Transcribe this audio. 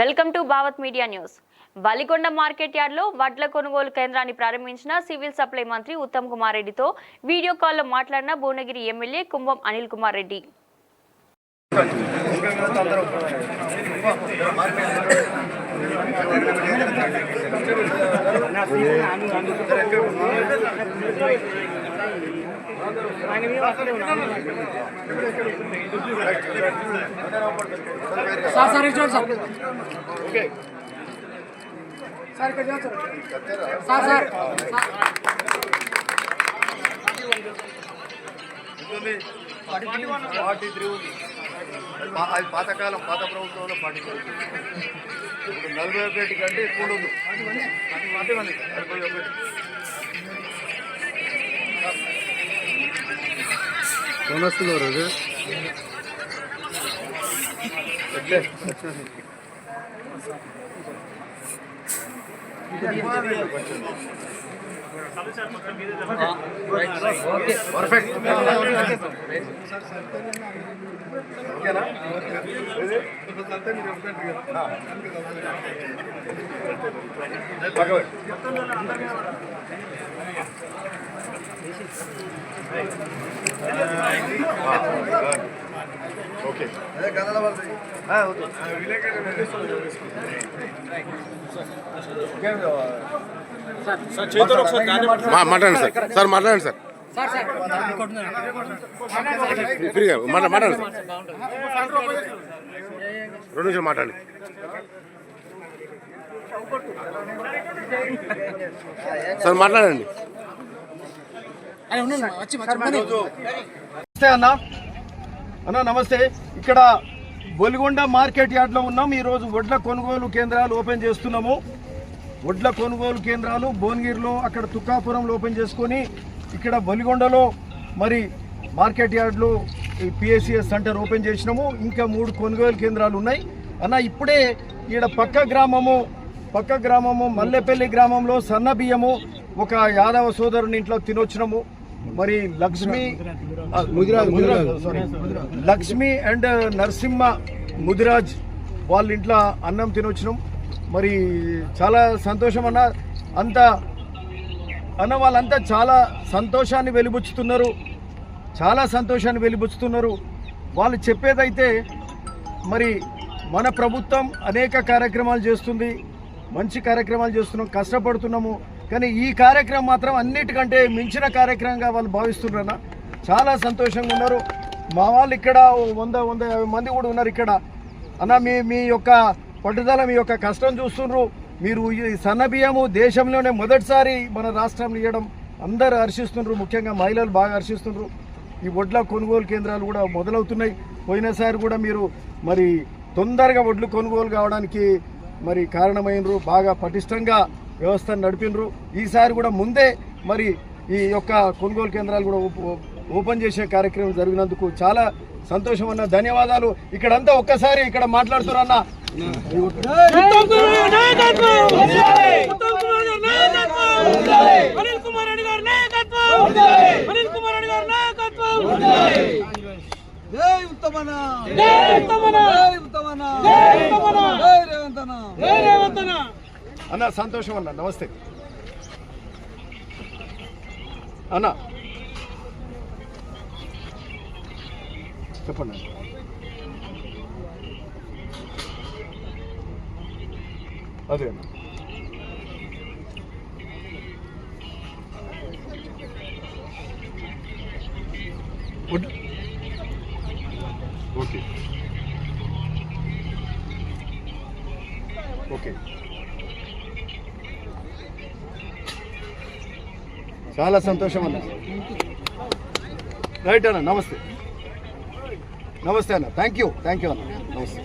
Welcome to Bhavat media news. Balikonda market యార్డ్లో వడ్ల కొనుగోలు కేంద్రాన్ని ప్రారంభించిన సివిల్ సప్లై మంత్రి ఉత్తమ్ కుమార్ రెడ్డితో వీడియో కాల్లో మాట్లాడిన Bhuvanagiri MLA Kumbham Anil Kumar Reddy. Sir sir ఇటు చూడండి సార్ సార్ ఇక్కడ చూడండి sir sir sir forty three ఉంది పా- అది పాతకాలం పాత ప్రభుత్వంలో ఫార్టీ త్రీ ఇప్పుడు నలభై ఒకటి కంటే ఎక్కువ ఉండదు నలభై ఒకటి వస్తుంది రోజు ఎట్లే పర్ఫెక్ట్ ఓకేనా భగవత్ ఓకే. మాట్లాడండి సార్. Sir sir. కొట్టున్నారు ఫ్రీగా మాట్లా మాట్లాడండి సార్. రెండు నిమిషాలు మాట్లాడండి. సార్ మాట్లాడండి. నమస్తే అన్న. అన్న నమస్తే. ఇక్కడ బొలిగొండ మార్కెట్ యార్డ్లో ఉన్నాం. ఈరోజు వడ్ల కొనుగోలు కేంద్రాలు ఓపెన్ చేస్తున్నాము. వడ్ల కొనుగోలు కేంద్రాలు భువనగిరిలో అక్కడ తుక్కాపురంలో ఓపెన్ చేసుకొని ఇక్కడ బలిగొండలో మరి మార్కెట్ యార్డ్లో ఈ పిఎస్సిఎస్ సెంటర్ ఓపెన్ చేసినాము. ఇంకా మూడు కొనుగోలు కేంద్రాలు ఉన్నాయి. అన్న ఇప్పుడే ఈడ పక్క గ్రామము పక్క గ్రామము మల్లెపల్లి గ్రామంలో సన్న బియ్యము ఒక యాదవ సోదరుని ఇంట్లో తినొచ్చినాము. మరి లక్ష్మి సారీ లక్ష్మి అండ్ నరసింహ ముదిరాజ్ వాళ్ళ ఇంట్లో అన్నం తినొచ్చినాం. మరి చాలా సంతోషం అన్న అంత అన్న వాళ్ళంతా చాలా సంతోషాన్ని వెలిబుచ్చుతున్నారు. చాలా సంతోషాన్ని వెలిబుచ్చుతున్నారు. వాళ్ళు చెప్పేదైతే మరి మన ప్రభుత్వం అనేక కార్యక్రమాలు చేస్తుంది. మంచి కార్యక్రమాలు చేస్తున్నాం కష్టపడుతున్నాము. కానీ ఈ కార్యక్రమం మాత్రం అన్నిటికంటే మించిన కార్యక్రమంగా వాళ్ళు భావిస్తున్నారన్న. చాలా సంతోషంగా ఉన్నారు. మా వాళ్ళు ఇక్కడ వంద వంద యాభై మంది కూడా ఉన్నారు ఇక్కడ. అన్న మీ మీ యొక్క పట్టుదల మీ యొక్క కష్టం చూస్తున్నారు మీరు ఈ సన్న బియ్యము దేశంలోనే మొదటిసారి మన రాష్ట్రంలో ఇవ్వడం అందరూ హర్షిస్తున్నారు ముఖ్యంగా మహిళలు బాగా హర్షిస్తున్నారు ఈ వడ్ల కొనుగోలు కేంద్రాలు కూడా మొదలవుతున్నాయి. పోయినసారి కూడా మీరు మరి తొందరగా వడ్లు కొనుగోలు కావడానికి మరి కారణమైనరు బాగా పటిష్టంగా వ్యవస్థను నడిపినరు ఈసారి కూడా ముందే మరి ఈ యొక్క కొనుగోలు కేంద్రాలు కూడా ఓపెన్ చేసే కార్యక్రమం జరిగినందుకు చాలా సంతోషం అన్న ధన్యవాదాలు. ఇక్కడంతా ఒక్కసారి ఇక్కడ మాట్లాడుతున్నా అనిల్ కుమార్ రెడ్డి గారి నాయకత్వం అనిల్ కుమార్ రెడ్డి గారి నాయకత్వం జై ఉత్తమన జై ఉత్తమన జై ఉత్తమన జై ఉత్తమన జై రేవంతన జై రేవంతన అన్న సంతోషం అన్న నమస్తే. అన్న. చెప్పండి అన్న. అదే అన్న వుడ్- ఓకే ఓకే చాలా సంతోషం అన్న రైట్ అన్న. నమస్తే. నమస్తే అన్న. థ్యాంక్ యూ థ్యాంక్ యూ అన్న. నమస్తే.